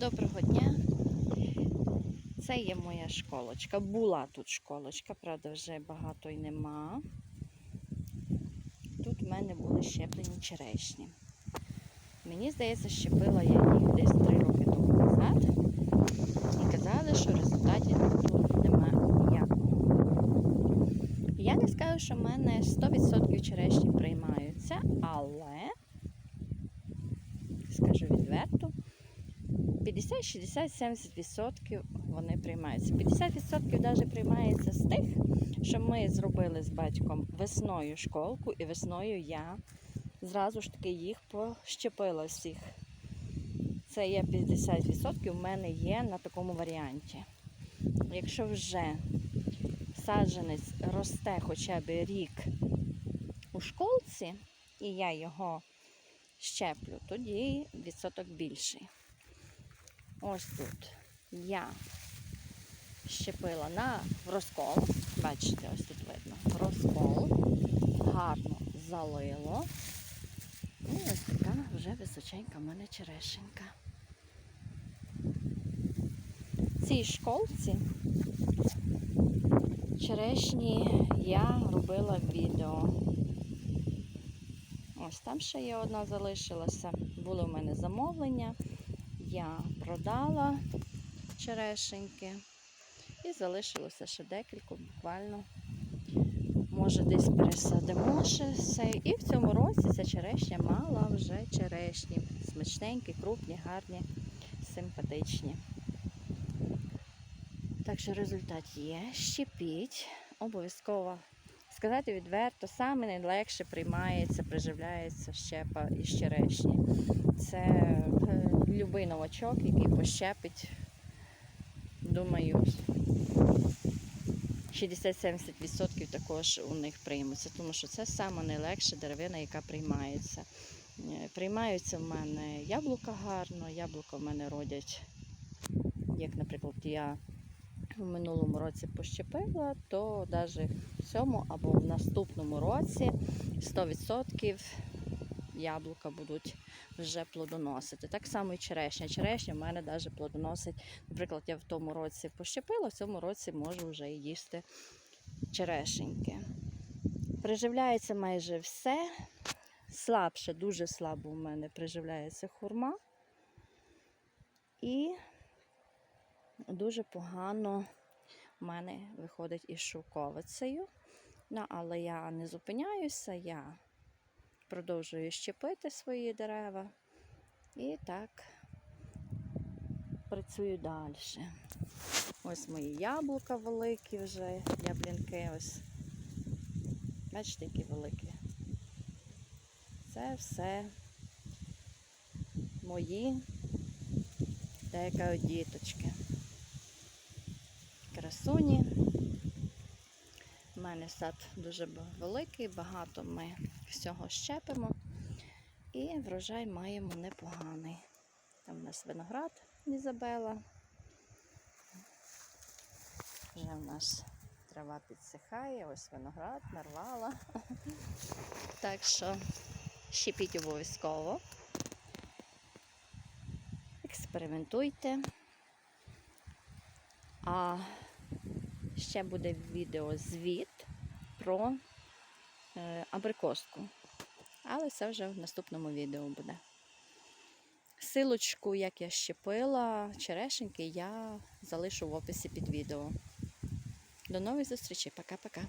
Доброго дня. Це є моя школочка. Була тут школочка, правда, вже багато й нема. Тут в мене були щеплені черешні. Мені здається, щепила я їх десь 3 роки тому назад. І казали, що результатів тут немає ніякого. Я не скажу, що в мене 100% черешні приймаються, але скажу відверто. 50, 60, 70% вони приймаються. 50% навіть приймається з тих, що ми зробили з батьком весною школку, і весною я зразу ж таки їх пощепила всіх. Це є 50% в мене є на такому варіанті. Якщо вже саджанець росте хоча б рік у школці, і я його щеплю, тоді відсоток більший. Ось тут я щепила на розкол. Бачите, ось тут видно. Розкол. Гарно залило. І ось така вже височенька в мене черешенька. Цій школці черешні я робила відео. Ось там ще є одна залишилася. Були в мене замовлення. Я продала черешеньки і залишилося ще декілька, буквально. Може, десь пересадимо ще все. І в цьому році ця черешня мала вже черешні. Смачненькі, крупні, гарні, симпатичні. Так що результат є. Щепіть. Обов'язково. Сказати відверто, саме найлегше приймається, приживляється щепа із черешні. Це е, любий новачок, який пощепить, думаю, 60-70% також у них приймуться, тому що це саме найлегша деревина, яка приймається. Е, Приймаються в мене яблука гарно, яблука в мене родять, як, наприклад, я в минулому році пощепила, то навіть в цьому або в наступному році 100% яблука будуть вже плодоносити. Так само і черешня. Черешня в мене навіть плодоносить. Наприклад, я в тому році пощепила, в цьому році можу вже їсти черешеньки. Приживляється майже все. Слабше, дуже слабо у мене приживляється хурма. І дуже погано в мене виходить із шовковицею. Ну, але я не зупиняюся, я продовжую щепити свої дерева і так працюю далі. Ось мої яблука великі вже, яблінки ось. Бачите, які великі. Це все мої деяка діточки. Красуні. У мене сад дуже великий, багато ми всього щепимо. І врожай маємо непоганий. Там у нас виноград Ізабела. Вже в нас трава підсихає, ось виноград нарвала. Так що щепіть обов'язково. Експериментуйте. А ще буде відеозвіт про е, абрикоску. Але це вже в наступному відео буде. Силочку, як я щепила черешеньки, я залишу в описі під відео. До нових зустрічей. Пока-пока.